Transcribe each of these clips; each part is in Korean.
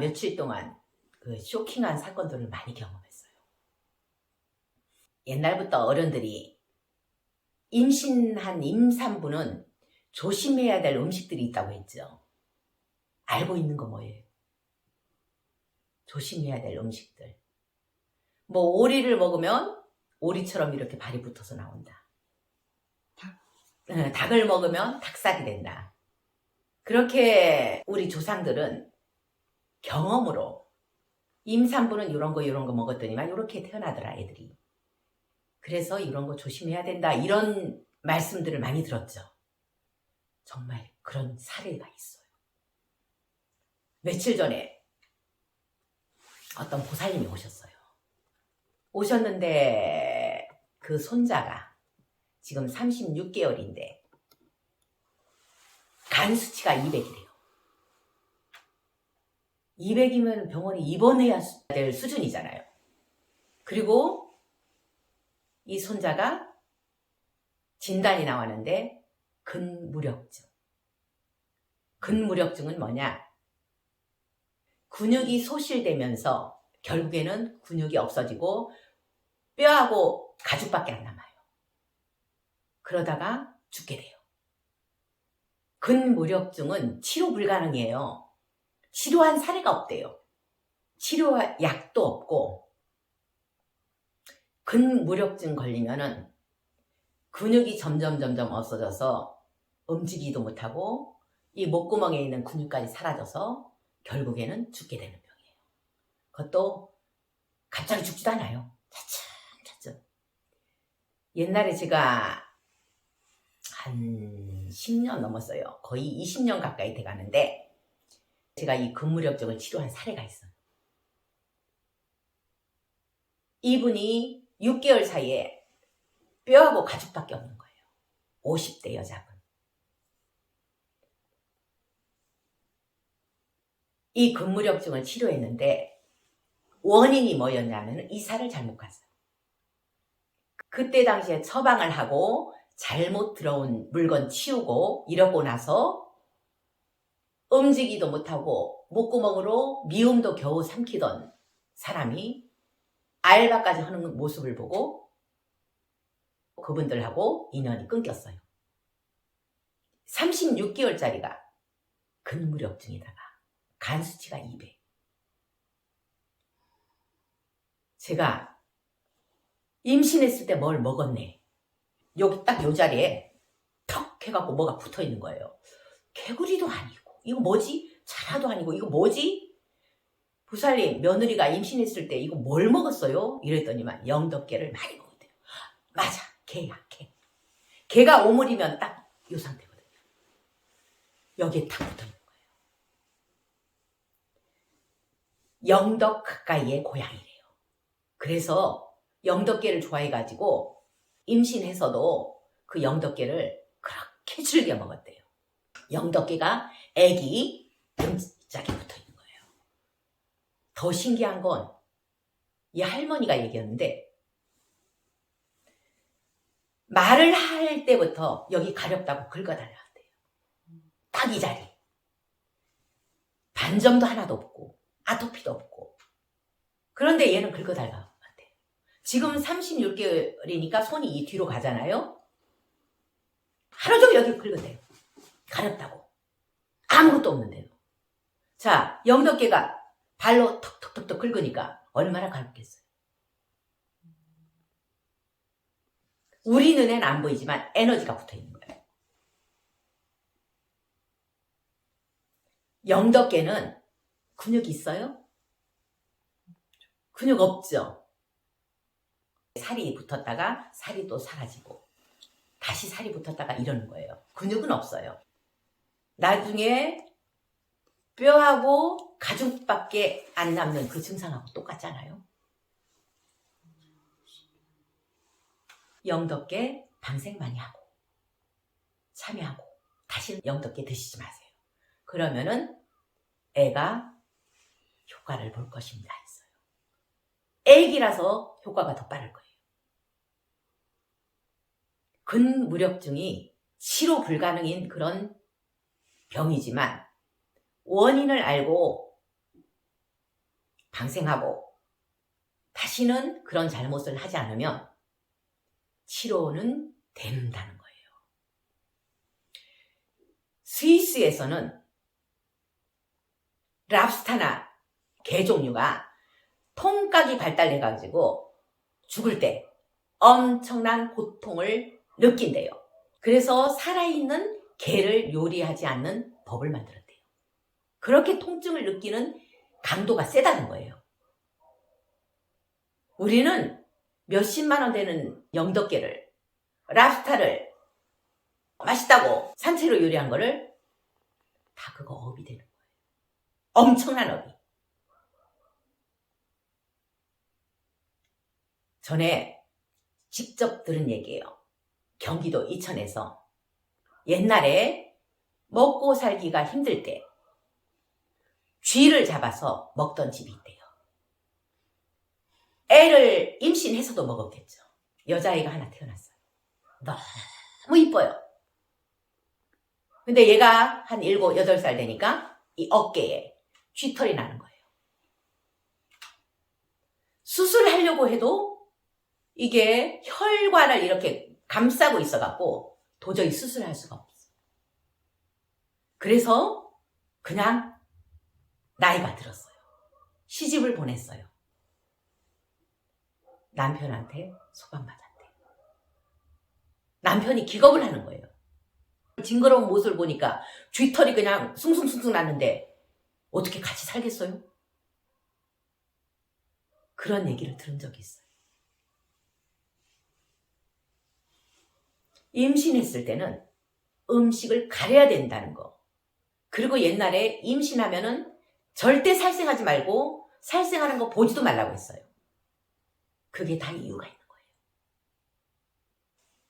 며칠 동안 그 쇼킹한 사건들을 많이 경험했어요. 옛날부터 어른들이 임신한 임산부는 조심해야 될 음식들이 있다고 했죠. 알고 있는 거 뭐예요? 조심해야 될 음식들. 뭐 오리를 먹으면 오리처럼 이렇게 발이 붙어서 나온다. 닭. 응, 닭을 먹으면 닭살이 된다. 그렇게 우리 조상들은 경험으로 임산부는 이런 거 이런 거 먹었더니만 이렇게 태어나더라 애들이. 그래서 이런 거 조심해야 된다 이런 말씀들을 많이 들었죠. 정말 그런 사례가 있어요. 며칠 전에 어떤 보살님이 오셨어요. 오셨는데 그 손자가 지금 36개월인데 간 수치가 200이래요. 200이면 병원에 입원해야 될 수준이잖아요. 그리고 이 손자가 진단이 나왔는데 근무력증. 근무력증은 뭐냐? 근육이 소실되면서 결국에는 근육이 없어지고 뼈하고 가죽밖에 안 남아요. 그러다가 죽게 돼요. 근무력증은 치료 불가능이에요. 치료한 사례가 없대요. 치료 약도 없고 근무력증 걸리면은 근육이 점점 점점 없어져서 움직이도 못하고 이 목구멍에 있는 근육까지 사라져서 결국에는 죽게 되는 병이에요. 그것도 갑자기 죽지도 않아요. 차츰 차츰. 옛날에 제가 한 10년 넘었어요. 거의 20년 가까이 돼 가는데 제가 이 근무력증을 치료한 사례가 있어요. 이분이 6개월 사이에 뼈하고 가죽밖에 없는 거예요. 50대 여자분. 이 근무력증을 치료했는데 원인이 뭐였냐면 이사를 잘못 갔어요. 그때 당시에 처방을 하고 잘못 들어온 물건 치우고 이러고 나서 움직이도 못하고 목구멍으로 미움도 겨우 삼키던 사람이 알바까지 하는 모습을 보고 그분들하고 인연이 끊겼어요. 36개월짜리가 근무력증에다가 간 수치가 200. 제가 임신했을 때 뭘 먹었네. 여기 딱 요 자리에 턱 해갖고 뭐가 붙어 있는 거예요. 개구리도 아니고 이거 뭐지? 자라도 아니고 이거 뭐지? 부살님 며느리가 임신했을 때 이거 뭘 먹었어요? 이랬더니만 영덕개를 많이 먹었대요. 맞아, 개야 개. 개가 오물이면 딱 이 상태거든요. 여기에 탁 붙어 있는 거예요. 영덕 가까이의 고향이래요. 그래서 영덕개를 좋아해가지고 임신해서도 그 영덕개를 그렇게 즐겨 먹었대요. 영덕개가 애기 등짝에 붙어 있는 거예요. 더 신기한 건 이 할머니가 얘기했는데 말을 할 때부터 여기 가렵다고 긁어달라는데요. 딱 이 자리. 반점도 하나도 없고 아토피도 없고 그런데 얘는 긁어달라고 한대요. 지금 36개월이니까 손이 이 뒤로 가잖아요. 하루 종일 여기 긁은대요. 가렵다고. 아무것도 없는데요. 자, 영덕개가 발로 턱턱턱턱 긁으니까 얼마나 가렵겠어요. 우리 눈엔 안 보이지만 에너지가 붙어 있는 거예요. 영덕개는 근육 있어요? 근육 없죠? 살이 붙었다가 살이 또 사라지고 다시 살이 붙었다가 이러는 거예요. 근육은 없어요. 나중에 뼈하고 가죽밖에 안 남는 그 증상하고 똑같잖아요. 영덕계 방생 많이 하고 참여하고 다시는 영덕계 드시지 마세요. 그러면은 애가 효과를 볼 것입니다 했어요. 애기라서 효과가 더 빠를 거예요. 근무력증이 치료 불가능인 그런 병이지만 원인을 알고 방생하고 다시는 그런 잘못을 하지 않으면 치료는 된다는 거예요. 스위스에서는 랍스타나 게 종류가 통각이 발달해가지고 죽을 때 엄청난 고통을 느낀대요. 그래서 살아있는 개를 요리하지 않는 법을 만들었대요. 그렇게 통증을 느끼는 강도가 세다는 거예요. 우리는 몇십만 원 되는 영덕게를, 랍스타를 맛있다고 산채로 요리한 거를 다 그거 업이 되는 거예요. 엄청난 업이. 전에 직접 들은 얘기예요. 경기도 이천에서 옛날에 먹고 살기가 힘들 때 쥐를 잡아서 먹던 집이 있대요. 애를 임신해서도 먹었겠죠. 여자아이가 하나 태어났어요. 너무 이뻐요. 근데 얘가 한 7, 8살 되니까 이 어깨에 쥐털이 나는 거예요. 수술하려고 해도 이게 혈관을 이렇게 감싸고 있어갖고 도저히 수술할 수가 없어. 그래서 그냥 나이가 들었어요. 시집을 보냈어요. 남편한테 소방받았대. 남편이 기겁을 하는 거예요. 징그러운 모습을 보니까 쥐털이 그냥 숭숭숭숭 났는데 어떻게 같이 살겠어요? 그런 얘기를 들은 적이 있어요. 임신했을 때는 음식을 가려야 된다는 거. 그리고 옛날에 임신하면은 절대 살생하지 말고 살생하는 거 보지도 말라고 했어요. 그게 다 이유가 있는 거예요.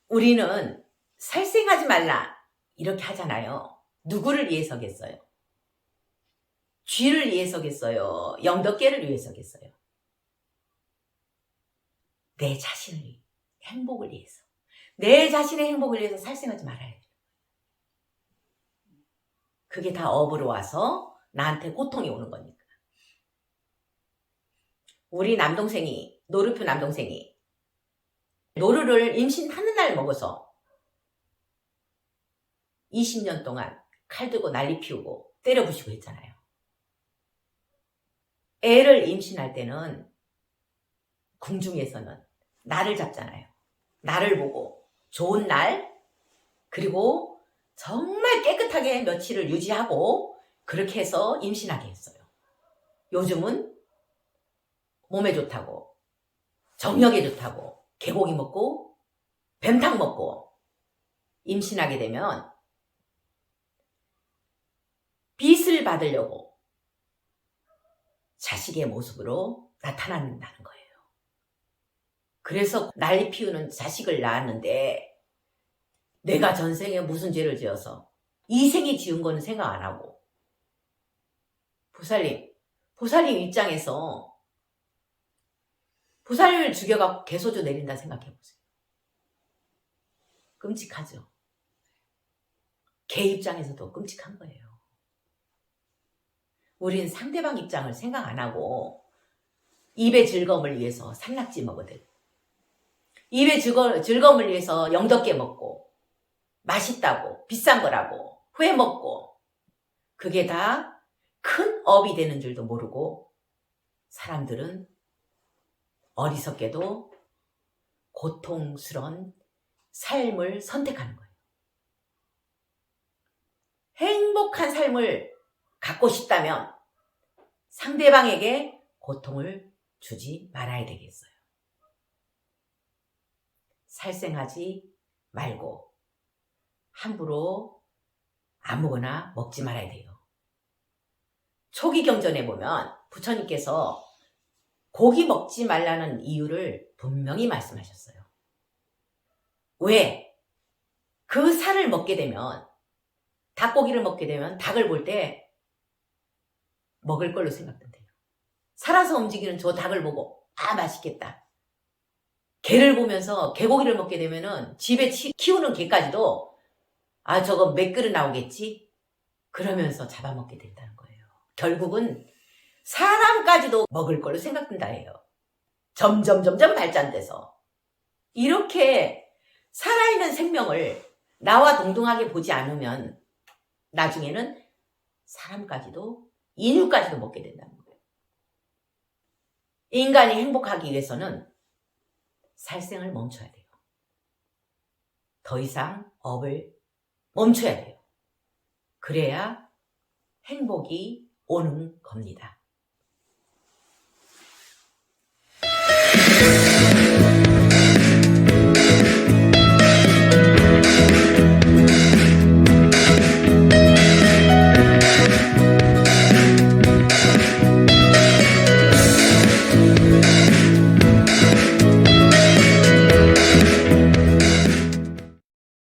우리는 살생하지 말라 이렇게 하잖아요. 누구를 위해서겠어요? 쥐를 위해서겠어요? 영덕계를 위해서겠어요? 내 자신을 행복을 위해서. 내 자신의 행복을 위해서 살생하지 말아야 돼. 그게 다 업으로 와서 나한테 고통이 오는 거니까. 우리 남동생이, 노르표 남동생이, 노르를 임신하는 날 먹어서 20년 동안 칼 들고 난리 피우고 때려 부시고 했잖아요. 애를 임신할 때는 궁중에서는 날을 잡잖아요. 날을 보고 좋은 날 그리고 정말 깨끗하게 며칠을 유지하고 그렇게 해서 임신하게 했어요. 요즘은 몸에 좋다고 정력에 좋다고 개고기 먹고 뱀탕 먹고 임신하게 되면 빚을 받으려고 자식의 모습으로 나타난다는 거예요. 그래서 난리 피우는 자식을 낳았는데 내가 전생에 무슨 죄를 지어서 이 생에 지은 거는 생각 안 하고 보살님, 보살님 입장에서 보살을 죽여갖고 개소주 내린다 생각해보세요. 끔찍하죠. 개 입장에서도 끔찍한 거예요. 우린 상대방 입장을 생각 안 하고 입의 즐거움을 위해서 산낙지 먹거든. 입의 즐거, 즐거움을 위해서 영덕게 먹고 맛있다고 비싼 거라고 회 먹고 그게 다 큰 업이 되는 줄도 모르고 사람들은 어리석게도 고통스러운 삶을 선택하는 거예요. 행복한 삶을 갖고 싶다면 상대방에게 고통을 주지 말아야 되겠어요. 살생하지 말고 함부로 아무거나 먹지 말아야 돼요. 초기 경전에 보면 부처님께서 고기 먹지 말라는 이유를 분명히 말씀하셨어요. 왜? 그 살을 먹게 되면 닭고기를 먹게 되면 닭을 볼 때 먹을 걸로 생각된대요. 살아서 움직이는 저 닭을 보고 아 맛있겠다. 개를 보면서 개고기를 먹게 되면은 집에 키우는 개까지도 아 저거 몇 그릇 나오겠지? 그러면서 잡아먹게 된다는 거예요. 결국은 사람까지도 먹을 걸로 생각된다 해요. 점점 점점 발전돼서 이렇게 살아있는 생명을 나와 동등하게 보지 않으면 나중에는 사람까지도 인류까지도 먹게 된다는 거예요. 인간이 행복하기 위해서는 살생을 멈춰야 돼요. 더 이상 업을 멈춰야 돼요. 그래야 행복이 오는 겁니다.